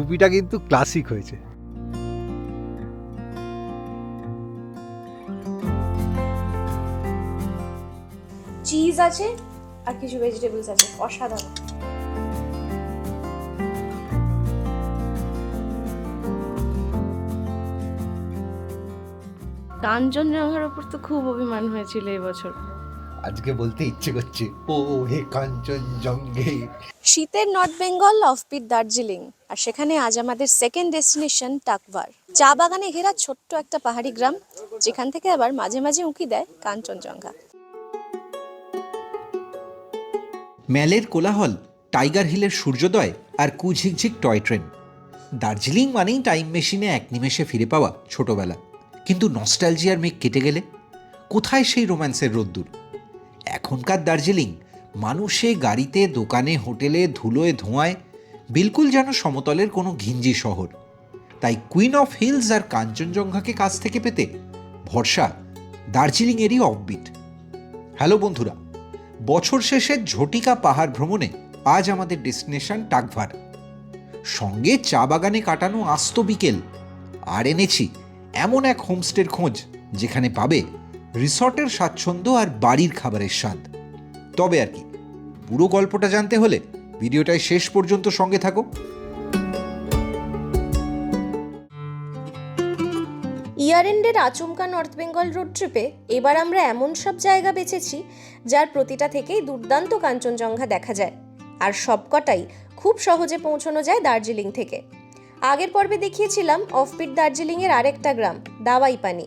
টুপিটা কিন্তু ক্লাসিক হয়েছে। চিজ আছে আর কিছু ভেজিটেবলস আছে অসাধারণ। কাঞ্চনজঙ্ঘার ওপর তো খুব অভিমান হয়েছিল এবছর আজকে বলতে ইচ্ছে করছে ও হে কাঞ্চন জঙ্গে শীতের নর্থ বেঙ্গল অফবিট দার্জিলিং আর সেখানে আজ আমাদের সেকেন্ড ডেস্টিনেশন টাকবার চা বাগানে ঘেরা ছোট্ট একটা পাহাড়ি গ্রাম যেখান থেকে আবার মাঝে মাঝে উঁকি দেয় কাঞ্চনজঙ্ঘা ম্যালের কোলাহল টাইগার হিলের সূর্যোদয় আর কুঝিকঝিক টয় ট্রেন। দার্জিলিং মানেই টাইম মেশিনে এক নিমেষে ফিরে পাওয়া ছোটবেলা। কিন্তু নস্টালজিয়ার মেঘ কেটে গেলে? কোথায় সেই রোম্যান্সের রোদ্দুর? এখনকার দার্জিলিং। মানুষে গাড়িতে, দোকানে, হোটেলে, ধুলোয় ধোঁয়ায় বিলকুল যেন সমতলের কোনো ঘিঞ্জি শহর। তাই কুইন অফ হিলস আর কাঞ্চনজঙ্ঘাকে কাছ থেকে পেতে ভরসা দার্জিলিংয়েরই অফবিট হ্যালো বন্ধুরা, বছর শেষে ঝটিকা পাহাড় ভ্রমণে আজ আমাদের ডেস্টিনেশন টাকভার। সঙ্গে চা বাগানে কাটানো আস্ত বিকেল, আর এনেছি এমন এক হোমস্টের খোঁজ যেখানে পাবে রিসর্টের স্বাচ্ছন্দ্য আর বাড়ির খাবারের স্বাদ। তবে আর কি, পুরো গল্পটা জানতে হলে ভিডিওটায় শেষ পর্যন্ত সঙ্গে থাকো। ইয়ার এন্ডের আচমকা নর্থ বেঙ্গল রোড ট্রিপে এবার আমরা এমন সব জায়গা বেছেছি যার প্রতিটা থেকেই দুর্দান্ত কাঞ্চনজঙ্ঘা দেখা যায় আর সবকটাই খুব সহজে পৌঁছানো যায় দার্জিলিং থেকে। আগের পর্বে দেখিয়েছিলাম অফপিট দার্জিলিংয়ের আরেকটা গ্রাম দাওয়াই পানি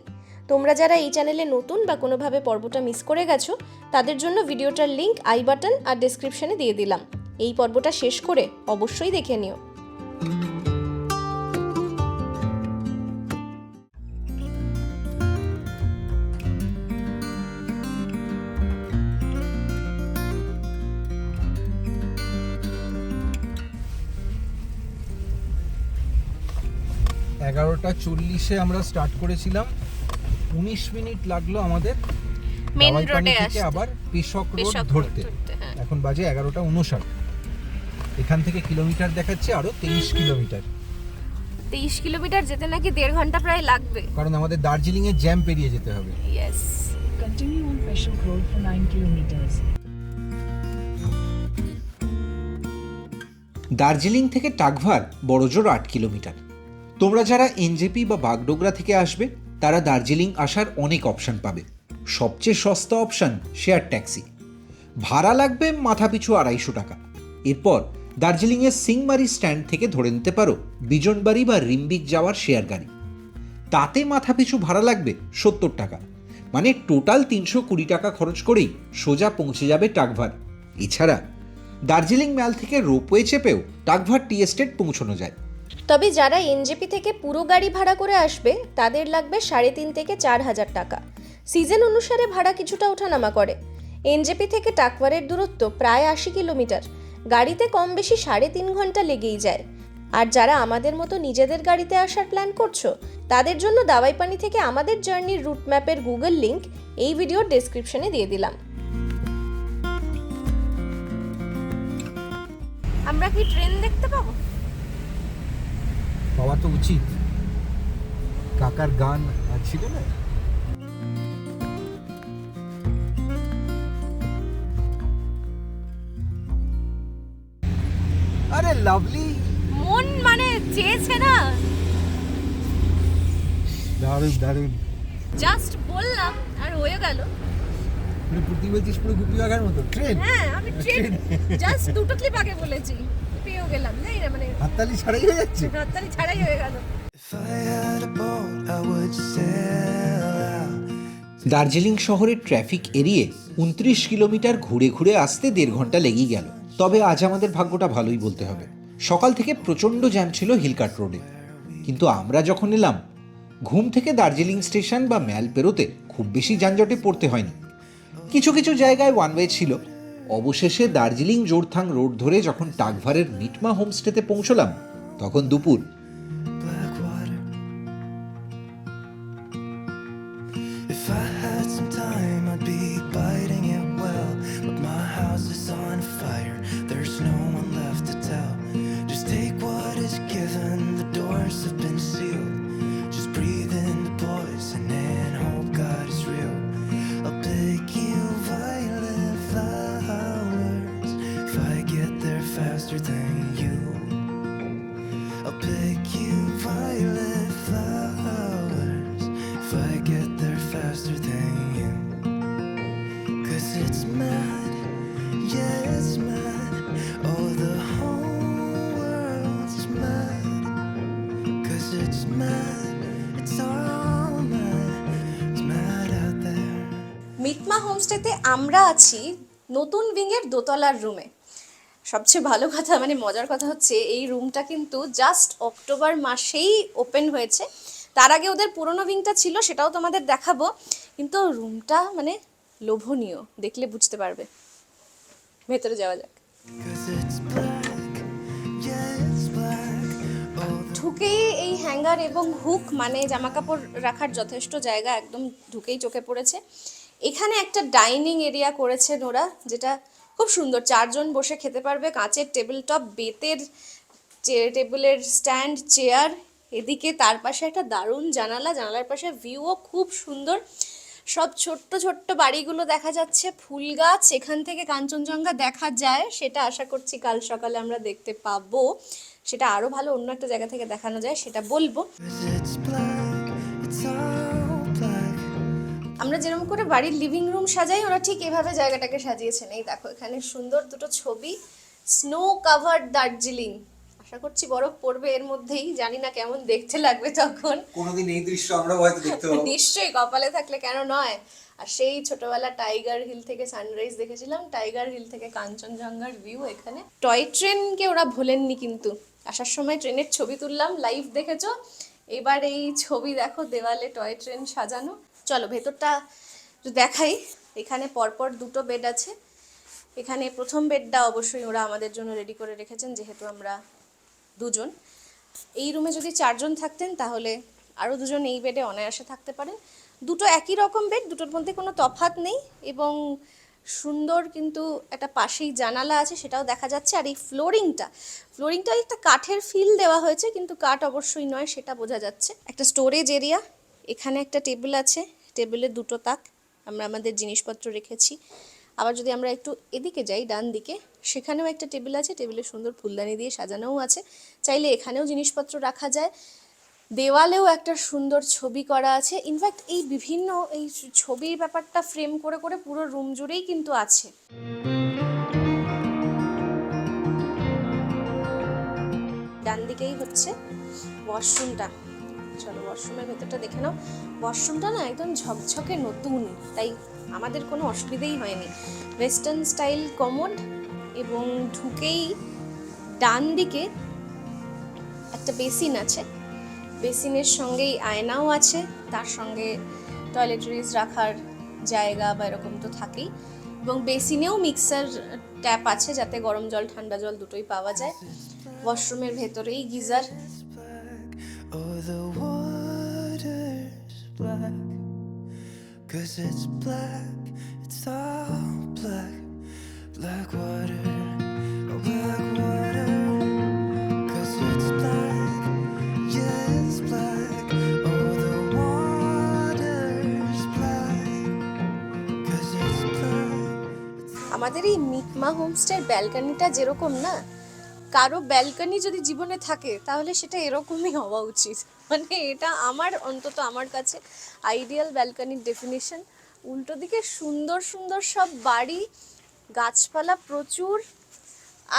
তোমরা যারা এই চ্যানেলে নতুন বা কোনোভাবে পর্বটা মিস করে গেছো, তাদের জন্য ভিডিওটার লিংক আই বাটন আর ডেসক্রিপশনে দিয়ে দিলাম। এই পর্বটা শেষ করে অবশ্যই দেখে নিও। এগারোটা চল্লিশে আমরা স্টার্ট করেছিলাম। উনিশ মিনিট লাগল আমাদের মেন রোডে থেকে আবার পেশক রোড ধরতে। হ্যাঁ। এখন বাজে এগারোটা উনষাট। এখান থেকে কিলোমিটার দেখাচ্ছে আরও তেইশ কিলোমিটার। তেইশ কিলোমিটার যেতে নাকি দেড় ঘণ্টা প্রায় লাগবে। কারণ আমাদের দার্জিলিং এ জ্যাম পেরিয়ে যেতে হবে। Yes Continue on Peshok Road for 9 kilometers. Darjeeling থেকে টাকভার বড়জোর আট কিলোমিটার। তোমরা যারা এনজেপি বা বাগডোগরা থেকে আসবে তারা দার্জিলিং আসার অনেক অপশন পাবে। সবচেয়ে সস্তা অপশন শেয়ার ট্যাক্সি ভাড়া লাগবে মাথাপিছু আড়াইশো টাকা। এরপর দার্জিলিংয়ের সিংমারি স্ট্যান্ড থেকে ধরে নিতে পারো বিজনবাড়ি বা রিম্বিক যাওয়ার শেয়ার গাড়ি। তাতে মাথাপিছু ভাড়া লাগবে সত্তর টাকা। মানে টোটাল তিনশো কুড়ি টাকা খরচ করেই সোজা পৌঁছে যাবে টাকভার। এছাড়া দার্জিলিং ম্যাল থেকে রোপওয়ে চেপেও টাকভার টি এস্টেট পৌঁছানো যায়। তবে যারা এনজেপি থেকে পুরো গাড়ি ভাড়া করে আসবে, তাদের লাগবে সাড়ে তিন থেকে চার হাজার টাকা। সিজন অনুসারে ভাড়া কিছুটা ওঠানামা করে। এনজেপি থেকে টাকওয়ারের দূরত্ব প্রায় আশি কিলোমিটার। গাড়িতে কম বেশি সাড়ে তিন ঘণ্টা লেগেই যায়। আর যারা আমাদের মতো নিজেদের গাড়িতে আসার প্ল্যান করছ, তাদের জন্য দাওয়াইপানি থেকে আমাদের জার্নির রুট ম্যাপের গুগল লিংক এই ভিডিওর ডেসক্রিপশনে দিয়ে দিলাম। আমরা কি ট্রেন দেখতে পাবো? পাওয়া তো উচিত। কাকার গান ছিল না? আরে লাভলি। মন মানে চেয়েছে না। দারুণ দারুণ। জাস্ট বললাম আর হয়ে গেল। পুরো পুর্তি বলছিস পুরো গুপি বাঘার মতো ট্রেন? হ্যাঁ আমি ট্রেন জাস্ট দুটো ক্লিপ আগে বলেছি। না মানে হাততালি ছাড়াই হয়ে যাচ্ছে। রাত্তারি ছাড়াই হয়ে গেল. দার্জিলিং শহরের ট্রাফিক এড়িয়ে উনত্রিশ কিলোমিটার ঘুরে ঘুরে আসতে দেড় ঘণ্টা লেগেই গেল। তবে আজ আমাদের ভাগ্যটা ভালোই বলতে হবে। সকাল থেকে প্রচণ্ড জ্যাম ছিল হিলকাট রোডে। কিন্তু আমরা যখন এলাম ঘুম থেকে দার্জিলিং স্টেশন বা ম্যাল পেরোতে খুব বেশি যানজটে পড়তে হয়নি। কিছু কিছু জায়গায় ওয়ান ওয়ে ছিল অবশেষে দার্জিলিং জোরথাং রোড ধরে যখন টাকভারের মিটমা হোমস্টেতে পৌঁছলাম তখন দুপুর। মিটমা হোমস্টেতে আমরা আছি নতুন উইংয়ের দোতলার রুমে। সবচেয়ে ভালো কথা মানে মজার কথা হচ্ছে এই রুমটা কিন্তু জাস্ট অক্টোবর মাসেই ওপেন হয়েছে। তার আগে ওদের পুরনো উইংটা ছিল সেটাও তোমাদের দেখাবো। কিন্তু রুমটা মানে লোভনীয় দেখলে বুঝতে পারবে। ভেতরে যাওয়া যাক। ঢুকেই এই হ্যাঙ্গার এবং হুক মানে জামা কাপড় রাখার যথেষ্ট জায়গা একদম ঢুকেই চোখে পড়েছে। এখানে একটা ডাইনিং এরিয়া করেছে ওরা, যেটা খুব সুন্দর। চারজন বসে খেতে পারবে, কাঁচের টেবিল টপ বেতের টেবিলের স্ট্যান্ড, চেয়ার, এদিকে তার পাশে একটা দারুণ জানালা, জানালার পাশে ভিউও খুব সুন্দর। সব ছোট্ট ছোট্ট বাড়িগুলো দেখা যাচ্ছে, ফুল গাছ, এখান থেকে কাঞ্চনজঙ্ঘা দেখা যায়, সেটা আশা করছি কাল সকালে আমরা দেখতে পাবো। সেটা আরও ভালো অন্য একটা জায়গা থেকে দেখানো যায় সেটা বলব. আমরা যেরকম করে বাড়ির লিভিং রুম সাজাই ওরা ঠিক এভাবে জায়গাটাকে সাজিয়েছেন। এই দেখো এখানে সুন্দর দুটো ছবি স্নো কাভার্ড দার্জিলিং। আশা করছি বরফ পড়বে এর মধ্যেই জানি না কেমন দেখতে লাগবে তখন। কোনোদিন এই দৃশ্য আমরা হয়তো দেখতে পাবো। নিশ্চয়ই কপালে থাকলে কেন নয়। আর সেই ছোটবেলা টাইগার হিল থেকে সানরাইজ দেখেছিলাম টাইগার হিল থেকে কাঞ্চনজঙ্ঘার ভিউ এখানে। টয় ট্রেনকে ওরা ভোলেননি কিন্তু। আসার সময় ট্রেনের ছবি তুললাম লাইভ দেখেছ? এবার এই ছবি দেখো, দেওয়ালে টয় ট্রেন সাজানো। চলো, ভেতরটা দেখাই। এখানে পরপর দুটো বেড আছে। এখানে প্রথম বেডটা অবশ্যই ওরা আমাদের জন্য রেডি করে রেখেছেন, যেহেতু আমরা দুজন। এই রুমে যদি চারজন থাকতেন, তাহলে আরও দুজন এই বেডে অনায়াসে থাকতে পারেন। দুটো একই রকম বেড দুটোর মধ্যে কোনো তফাৎ নেই এবং সুন্দর কিন্তু একটা পাশেই জানালা আছে, সেটাও দেখা যাচ্ছে। আর এই ফ্লোরিংটা ফ্লোরিংটা একটা কাঠের ফিল দেওয়া হয়েছে, কিন্তু কাঠ অবশ্যই নয়, সেটা বোঝা যাচ্ছে। একটা স্টোরেজ এরিয়া, এখানে একটা টেবিল আছে টেবিলে দুটো তাক আমরা আমাদের জিনিসপত্র রেখেছি। আবার যদি আমরা একটু এদিকে যাই, ডান দিকে, সেখানেও একটা টেবিল আছে টেবিলে সুন্দর ফুলদানি দিয়ে সাজানোও আছে। চাইলে এখানেও জিনিসপত্র রাখা যায়। দেওয়ালেও একটা সুন্দর ছবি করা আছে। ইনফ্যাক্ট এই বিভিন্ন, এই ছবির ব্যাপারটা ফ্রেম করে করে পুরো রুম জুড়েই কিন্তু আছে। ডান দিকেই হচ্ছে ওয়াশরুমটা চলো ওয়াশরুমের ভেতরটা দেখে নাও। ওয়াশরুমটা না একদম ঝকঝকে নতুন, তাই আমাদের কোনো অসুবিধেই হয়নি। ওয়েস্টার্ন স্টাইল কমোড এবং ঢুকেই ডান দিকে একটা বেসিন আছে। বেসিনের সঙ্গেই আয়নাও আছে তার সঙ্গে টয়লেটরিজ রাখার জায়গা বা এরকম তো থাকেই এবং বেসিনেও মিক্সার ট্যাপ আছে যাতে গরম জল ঠান্ডা জল দুটোই পাওয়া যায় ওয়াশরুমের ভেতরেই geyser. Cause it's black, it's all black. Black water, Mikma হোমস্টের ব্যালকানিটা যেরকম না, কারও ব্যালকানি যদি জীবনে থাকে, তাহলে সেটা এরকমই হওয়া উচিত। মানে এটা আমার অন্তত আমার কাছে আইডিয়াল ব্যালকানির ডেফিনেশন উল্টো দিকে সুন্দর সুন্দর সব বাড়ি, গাছপালা প্রচুর,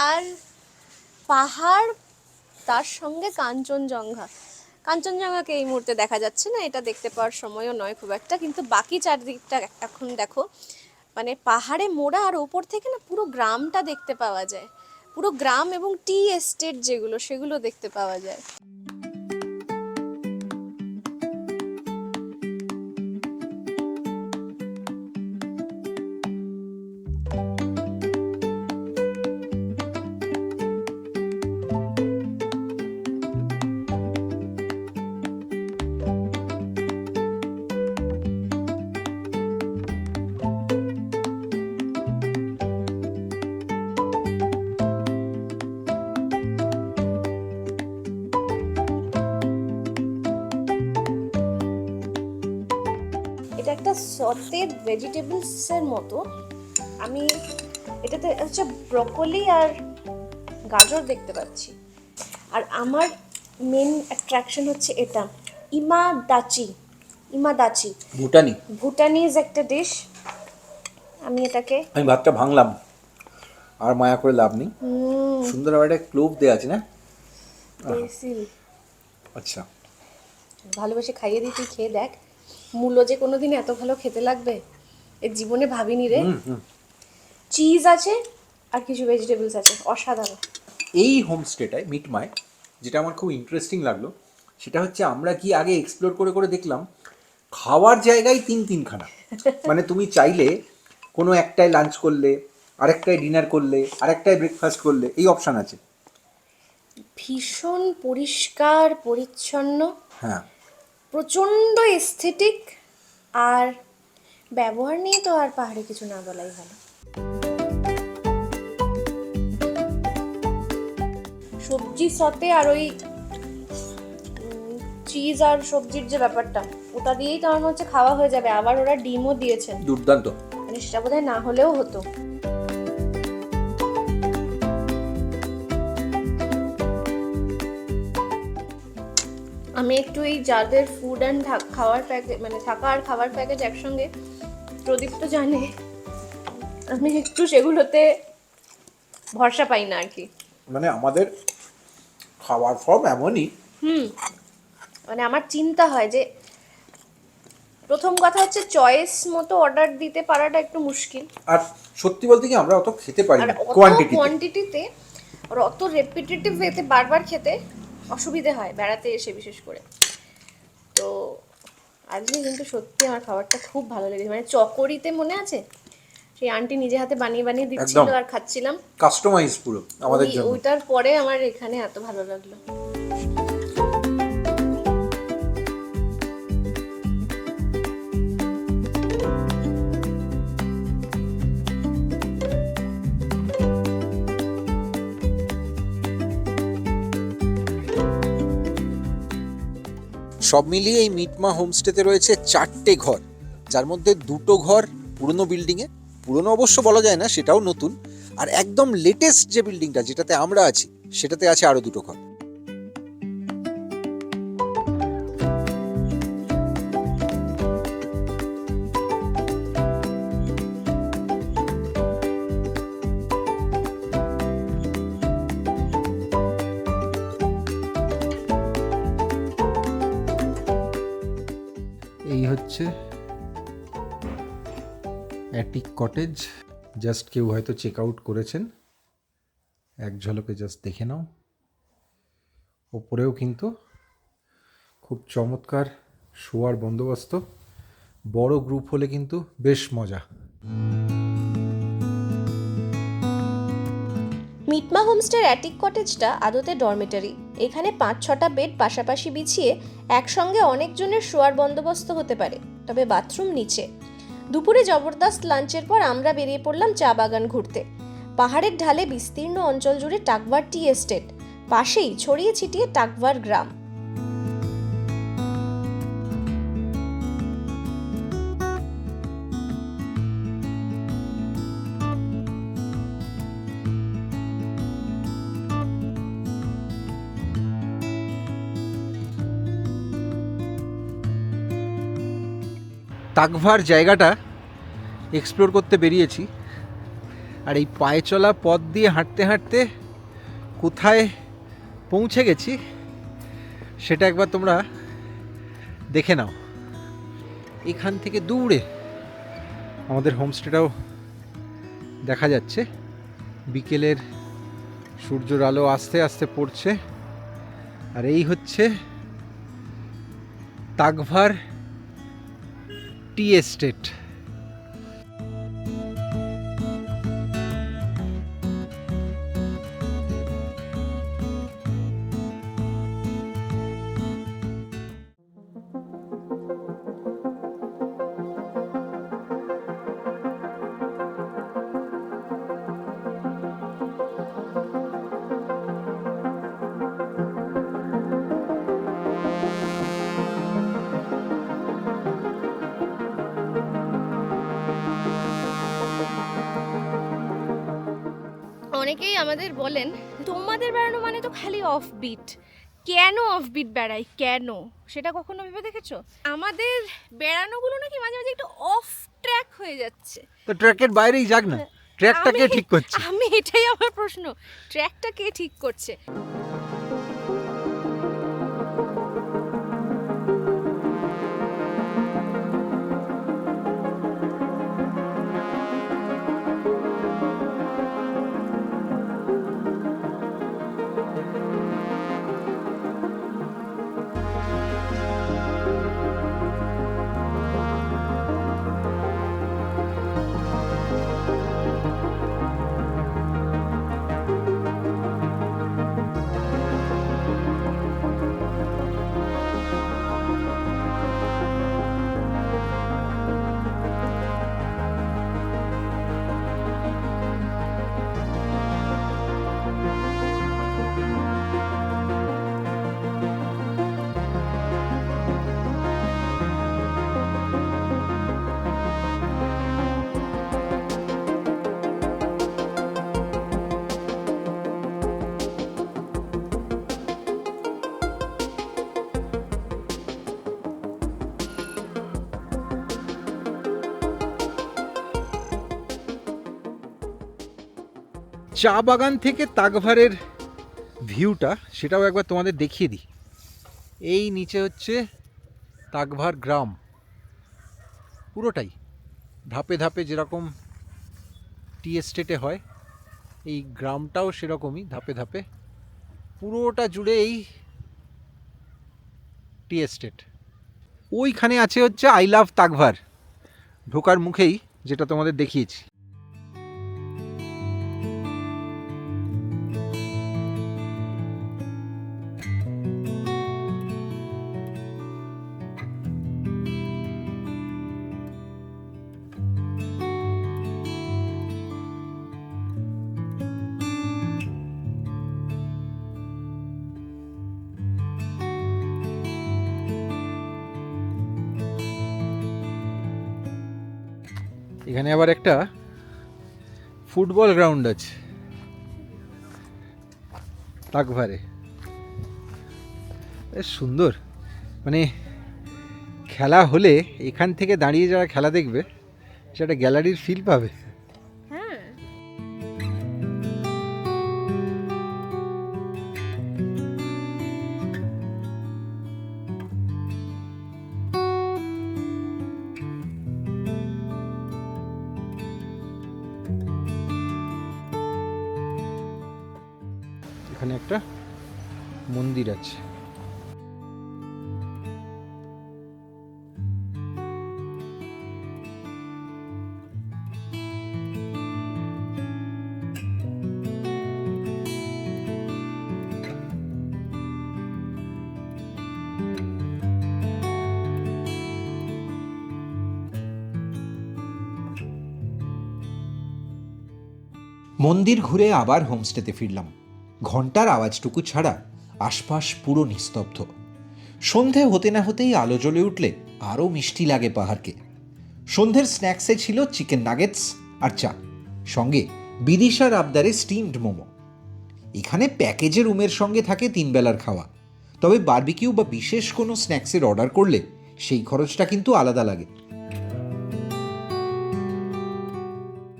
আর পাহাড়, তার সঙ্গে কাঞ্চনজঙ্ঘা। কাঞ্চনজঙ্ঘাকে এই মুহূর্তে দেখা যাচ্ছে না, এটা দেখতে পাওয়ার সময়ও নয় খুব একটা, কিন্তু বাকি চারদিকটা এখন দেখো মানে পাহাড়ে মোড়া আর ওপর থেকে না পুরো গ্রামটা দেখতে পাওয়া যায়। পুরো গ্রাম এবং টি এস্টেট যেগুলো, সেগুলো দেখতে পাওয়া যায়। ভেজিটেবলসের মতো আমি এটাতে হচ্ছে ব্রকলি আর গাজর দেখতে পাচ্ছি। আর আমার মেন অ্যাট্রাকশন হচ্ছে এটা ইমাদাচি ইমাদাচি ভুটানি। ভুটানিজ একটা ডিশ আমি এটাকে আমি ভাতটা ভাঙলাম আর মায়া করে লাভ নেই। সুন্দর আবার একটা ক্লোভ দেওয়া আছে না? বেসিল আচ্ছা। ভালোবেসে খাইয়ে দিই তুই খেয়ে দেখ। মূলো যে কোনোদিন এত ভালো খেতে লাগবে? এর জীবনে ভাবিনি রে। চিজ আছে আর কিছু ভেজিটেবলস আছে অসাধারণ। এই হোমস্টেটায় মিটমায় যেটা আমার খুব ইন্টারেস্টিং লাগল সেটা হচ্ছে আমরা কি আগে এক্সপ্লোর করে করে দেখলাম খাওয়ার জায়গায় তিন তিনখানা। মানে তুমি চাইলে কোনো একটায় লাঞ্চ করলে আরেকটায় ডিনার করলে আরেকটায় ব্রেকফাস্ট করলে এই অপশান আছে। ভীষণ পরিষ্কার পরিচ্ছন্ন হ্যাঁ। প্রচণ্ড এস্থেটিক আর ব্যবহার নিয়ে তো আর পাহাড়ে কিছু না বলাই ভালো সবজি সতে আর ওই চিজ আর সবজির যে ব্যাপারটা ওটা দিয়েই তো আমার মনে হচ্ছে খাওয়া হয়ে যাবে। আবার ওরা ডিমও দিয়েছেন। দুর্দান্ত। মানে সেটা বোধহয় না হলেও হতো। আমি একটু এই যাদের ফুড অ্যান্ড খাওয়ার প্যাকেজ মানে থাকা আর খাওয়ার প্যাকেজ একসঙ্গে প্রদীপ তো জানে। আমি একটু সেগুলোতে ভরসা পাই না আর কি। মানে আমাদের খাওয়ার ফর্ম এমনই। হুম। মানে আমার চিন্তা হয় যে প্রথম কথা হচ্ছে চয়েস মতো অর্ডার দিতে পারাটা একটু মুশকিল। আর সত্যি বলতে কি আমরা অত খেতে পারি না কোয়ান্টিটি কোয়ান্টিটিতে আর অত রেপিটেটিভ ওয়েতে বারবার খেতে অসুবিধে হয় বেড়াতে এসে বিশেষ করে। তো আজকে কিন্তু সত্যি আমার খাবারটা খুব ভালো লেগেছে। মানে চকরিতে মনে আছে? সেই আন্টি নিজে হাতে বানিয়ে বানিয়ে দিচ্ছিল আর খাচ্ছিলাম। কাস্টমাইজ পুরো আমাদের জন্য। ওইটার পরে আমার এখানে এত ভালো লাগল। সব মিলিয়ে এই মিটমা হোমস্টেতে রয়েছে চারটে ঘর, যার মধ্যে দুটো ঘর পুরনো বিল্ডিংয়ে পুরনো অবশ্য বলা যায় না, সেটাও নতুন। আর একদম লেটেস্ট যে বিল্ডিংটা যেটাতে আমরা আছি, সেটাতে আছে আরও দুটো ঘর। কটেজ জাস্ট কেউ হয়তো চেক আউট করেছেন। এক ঝলকে জাস্ট দেখে নাও। ওপরেও কিন্তু খুব চমৎকার শোয়ার বন্দোবস্ত। বড় গ্রুপ হলে কিন্তু বেশ মজা। মিটমা হোমস্টের অ্যাটিক কটেজটা আদতে ডরমিটারি এখানে পাঁচ ছটা বেড পাশাপাশি বিছিয়ে একসঙ্গে অনেকজনের শোয়ার বন্দোবস্ত হতে পারে। তবে বাথরুম নিচে। দুপুরে জবরদস্ত লাঞ্চের পর আমরা বেরিয়ে পড়লাম চা বাগান ঘুরতে। পাহাড়ের ঢালে বিস্তীর্ণ অঞ্চল জুড়ে টাকবার টি এস্টেট, পাশেই ছড়িয়ে ছিটিয়ে টাকবার গ্রাম। তাকভার জায়গাটা এক্সপ্লোর করতে বেরিয়েছি। আর এই পায়ে চলা পথ দিয়ে হাঁটতে হাঁটতে কোথায় পৌঁছে গেছি, সেটা একবার তোমরা দেখে নাও। এখান থেকে দূরে আমাদের হোমস্টেটাও দেখা যাচ্ছে। বিকেলের সূর্যর আলো আস্তে আস্তে পড়ছে। আর এই হচ্ছে তাকভার টি এস্টেট তোমাদের বেড়ানো মানে তো খালি অফ বিট কেন অফ বিট বেড়াই কেন? সেটা কখনো ভেবে দেখেছ? আমাদের বেড়ানোগুলো নাকি মাঝে মাঝে একটু অফ ট্র্যাক হয়ে যাচ্ছে। তো ট্র্যাকের বাইরেই যাক না। ট্র্যাকটা কে ঠিক করছে? আমি এটাই আমার প্রশ্ন। ট্র্যাকটা কে ঠিক করছে? চা বাগান থেকে তাকভারের ভিউটা সেটাও একবার তোমাদের দেখিয়ে দিই। এই নিচে হচ্ছে তাকভার গ্রাম। পুরোটাই ধাপে ধাপে যেরকম টি এস্টেটে হয়, এই গ্রামটাও সেরকমই ধাপে ধাপে। পুরোটা জুড়ে এই টি এস্টেট। ওইখানে আছে হচ্ছে আই লাভ তাকভার। ঢোকার মুখেই যেটা তোমাদের দেখিয়েছি। আবার একটা ফুটবল গ্রাউন্ড আছে। তাকভারে সুন্দর। মানে খেলা হলে এখান থেকে দাঁড়িয়ে যারা খেলা দেখবে, সেটা গ্যালারির ফিল পাবে। মন্দির ঘুরে আবার হোমস্টেতে ফিরলাম। ঘণ্টার আওয়াজটুকু ছাড়া আশপাশ পুরো নিস্তব্ধ। সন্ধে হতে না হতেই আলো জ্বলে উঠলে আরও মিষ্টি লাগে পাহাড়কে। সন্ধ্যের স্ন্যাক্সে ছিল চিকেন নাগেটস আর চা, সঙ্গে বিদিশার আবদারে স্টিমড মোমো। এখানে প্যাকেজে রুমের সঙ্গে থাকে তিন বেলার খাওয়া। তবে বারবিকিউ বা বিশেষ কোনো স্ন্যাক্সের অর্ডার করলে সেই খরচটা কিন্তু আলাদা লাগে।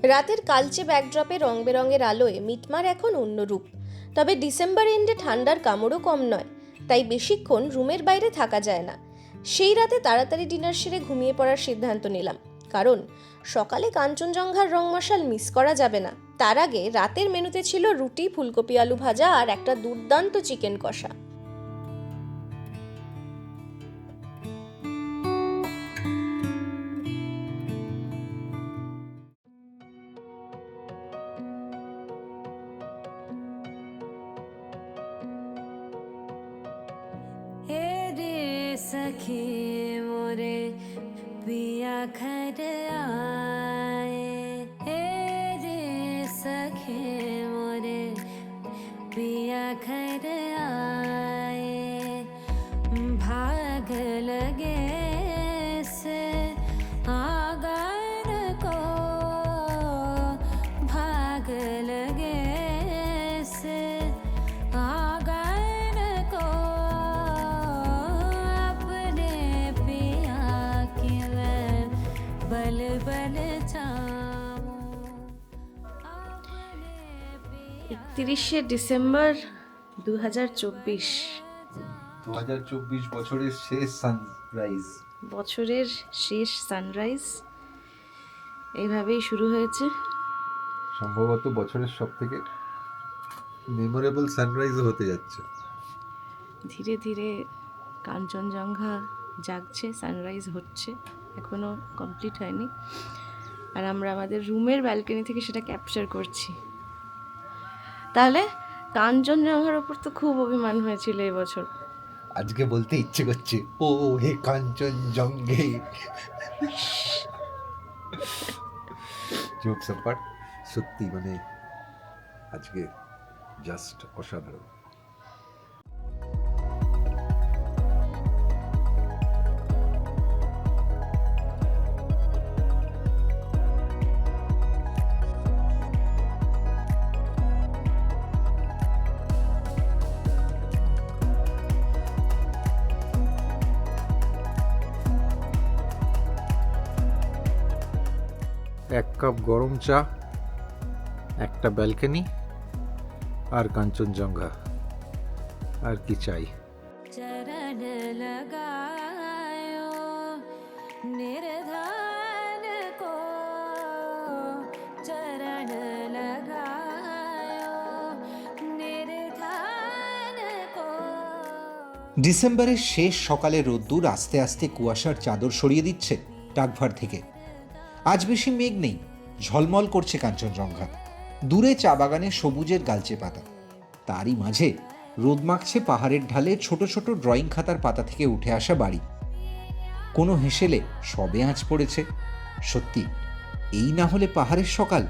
রাতের কালচে ব্যাকড্রপে রং বেরঙের আলোয় মিটমার এখন অন্য রূপ। তবে ডিসেম্বর এন্ডে ঠান্ডার কামড়ও কম নয়, তাই বেশিক্ষণ রুমের বাইরে থাকা যায় না। সেই রাতে তাড়াতাড়ি ডিনার সেরে ঘুমিয়ে পড়ার সিদ্ধান্ত নিলাম। কারণ, সকালে কাঞ্চনজঙ্ঘার রং মশাল মিস করা যাবে না। তার আগে রাতের মেনুতে ছিল রুটি, ফুলকপি, আলু ভাজা আর একটা দুর্দান্ত চিকেন কষা। একত্রিশে ডিসেম্বর দু হাজার চব্বিশ। দু হাজার চব্বিশ বছরের শেষ সানরাইজ বছরের শেষ সানরাইজ এইভাবেই শুরু হয়েছে। সম্ভবত বছরের সব থেকে মেমোরেবল সানরাইজও হতে যাচ্ছে। ধীরে ধীরে কাঞ্চনজঙ্ঘা জাগছে সানরাইজ হচ্ছে এখনও কমপ্লিট হয়নি। আর আমরা আমাদের রুমের ব্যালকনি থেকে সেটা ক্যাপচার করছি। তাহলে কাঞ্চনজঙ্ঘার ওপর তো খুব অভিমান হয়েছিল এবছর আজকে বলতে ইচ্ছে করছে, ও হে কাঞ্চনজঙ্ঘে যোগ সম্পর্ক সত্যি মানে আজকে জাস্ট অসাধারণ। কাপ গরম চা একটা ব্যালকনি আর কাঞ্চনজঙ্ঘা আর কি চাই। ডিসেম্বরের শেষ সকালে রোদ্দুর আস্তে আস্তে কুয়াশার চাদর সরিয়ে দিচ্ছে টাকভার থেকে। আজ বেশি মেঘ নেই, ঝলমল করছে কাঞ্চনজঙ্ঘা। দূরে চা বাগানে সবুজের গালচে পাতা। তারই মাঝে রোদ মাখছে পাহাড়ের ঢালে ছোট ছোট ড্রয়িং খাতার পাতা থেকে উঠে আসা বাড়ি। কোনো হেসেলে সবে আঁচ পড়েছে। সত্যি, এই না হলে পাহাড়ের সকাল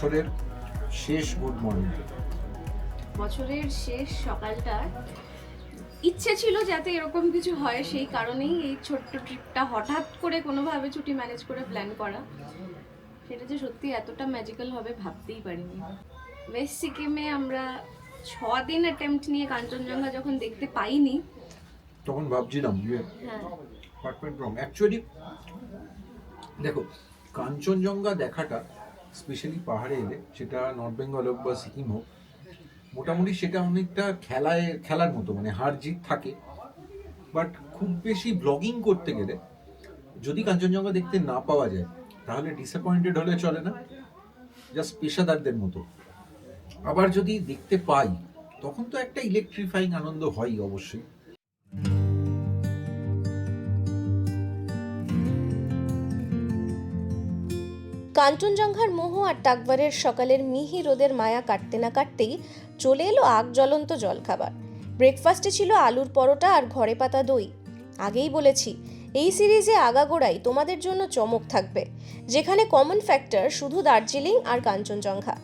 বছরের শেষ গুড মর্নিং। বছরের শেষ সকালটা। ইচ্ছে ছিল যাতে এরকম কিছু হয় সেই কারণেই এই ছোট্ট ট্রিপটা হঠাৎ করে কোনোভাবে ছুটি ম্যানেজ করে প্ল্যান করা। সেটা যে সত্যি এতটা ম্যাজিক্যাল হবে ভাবতেই পারিনি। ওয়েস্ট সিকিমে আমরা ছ দিন অ্যাটেম্পট নিয়ে কাঞ্চনজঙ্ঘা যখন দেখতে পাইনি। তখন ভাবছিলাম যে হ্যাঁ। অ্যাকচুয়ালি দেখো কাঞ্চনজঙ্ঘা দেখাটা স্পেশালি পাহাড়ে এলে সেটা নর্থ বেঙ্গল হোক বা সিকিম হোক, মোটামুটি সেটা অনেকটা খেলায়, খেলার মতো মানে হার জিত থাকে। বাট খুব বেশি ব্লগিং করতে গেলে, যদি কাঞ্চনজঙ্ঘা দেখতে না পাওয়া যায়, তাহলে ডিসঅ্যাপয়েন্টেড হলে চলে না। জাস্ট পেশাদারদের মতো। আবার যদি দেখতে পাই, তখন তো একটা ইলেকট্রিফাইং আনন্দ হয় অবশ্যই। কাঞ্চনজঙ্ঘার মোহ আর টাকবারের সকালের মিহি রোদের মায়া কাটতে না কাটতেই চলে এলো আগ জ্বলন্ত জলখাবার। ব্রেকফাস্টে ছিল আলুর পরোটা আর ঘরে পাতা দই। আগেই বলেছি, এই সিরিজে আগাগোড়াই তোমাদের জন্য চমক থাকবে, যেখানে কমন ফ্যাক্টর শুধু দার্জিলিং আর কাঞ্চনজঙ্ঘা।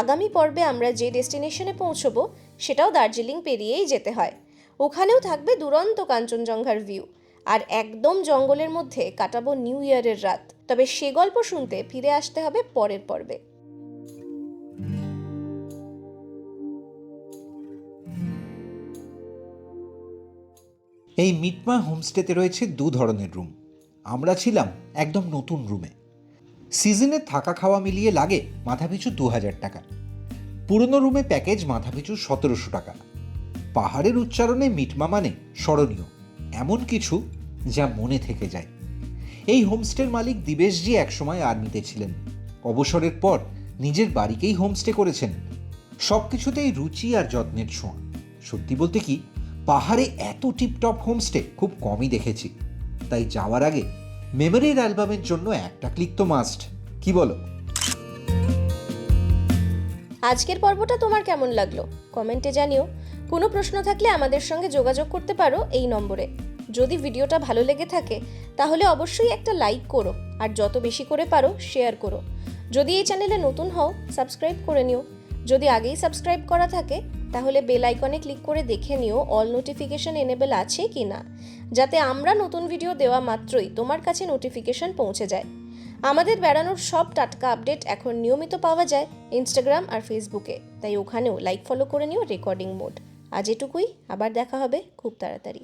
আগামী পর্বে আমরা যে ডেস্টিনেশনে পৌঁছবো, সেটাও দার্জিলিং পেরিয়েই যেতে হয়। ওখানেও থাকবে দুরন্ত কাঞ্চনজঙ্ঘার ভিউ আর একদম জঙ্গলের মধ্যে কাটাবো নিউ ইয়ারের রাত। তবে সে গল্প শুনতে ফিরে আসতে হবে পরের পর্বে। এই মিটমা হোমস্টেতে রয়েছে দু ধরনের রুম। আমরা ছিলাম একদম নতুন রুমে। সিজনে থাকা খাওয়া মিলিয়ে লাগে মাথাপিছু দু হাজার টাকা। পুরনো রুমে প্যাকেজ মাথাপিছু সতেরোশো টাকা। পাহাড়ের উচ্চারণে মিটমা মানে স্মরণীয়। এমন কিছু যা মনে থেকে যায়। এই হোমস্টের মালিক দিবেশজি একসময় আর্মিতে ছিলেন। অবসরের পর নিজের বাড়িকেই হোমস্টে করেছেন। সব কিছুতেই রুচি আর যত্নের ছোঁয়া। সত্যি বলতে কি, পাহাড়ে এত টিপটপ হোমস্টে খুব কমই দেখেছি। তাই যাওয়ার আগে মেমোরির অ্যালবামের জন্য একটা ক্লিক তো মাস্ট। কি বলো? আজকের পর্বটা তোমার কেমন লাগল? কমেন্টে জানিও। কোনো প্রশ্ন থাকলে আমাদের সঙ্গে যোগাযোগ করতে পারো এই নম্বরে। যদি ভিডিওটা ভালো লেগে থাকে, তাহলে অবশ্যই একটা লাইক করো, আর যত বেশি করে পারো, শেয়ার করো। যদি এই চ্যানেলে নতুন হও, সাবস্ক্রাইব করে নিও। যদি আগেই সাবস্ক্রাইব করা থাকে, তাহলে বেল আইকনে ক্লিক করে দেখে নিও অল নোটিফিকেশন এনেবেল আছে কি না, যাতে আমরা নতুন ভিডিও দেওয়া মাত্রই তোমার কাছে নোটিফিকেশন পৌঁছে যায়। আমাদের বেড়ানোর সব টাটকা আপডেট এখন নিয়মিত পাওয়া যায় ইনস্টাগ্রাম আর ফেসবুকে, তাই ওখানেও লাইক ফলো করে নিও রেকর্ডিং মোড। আজ এটুকুই আবার দেখা হবে খুব তাড়াতাড়ি।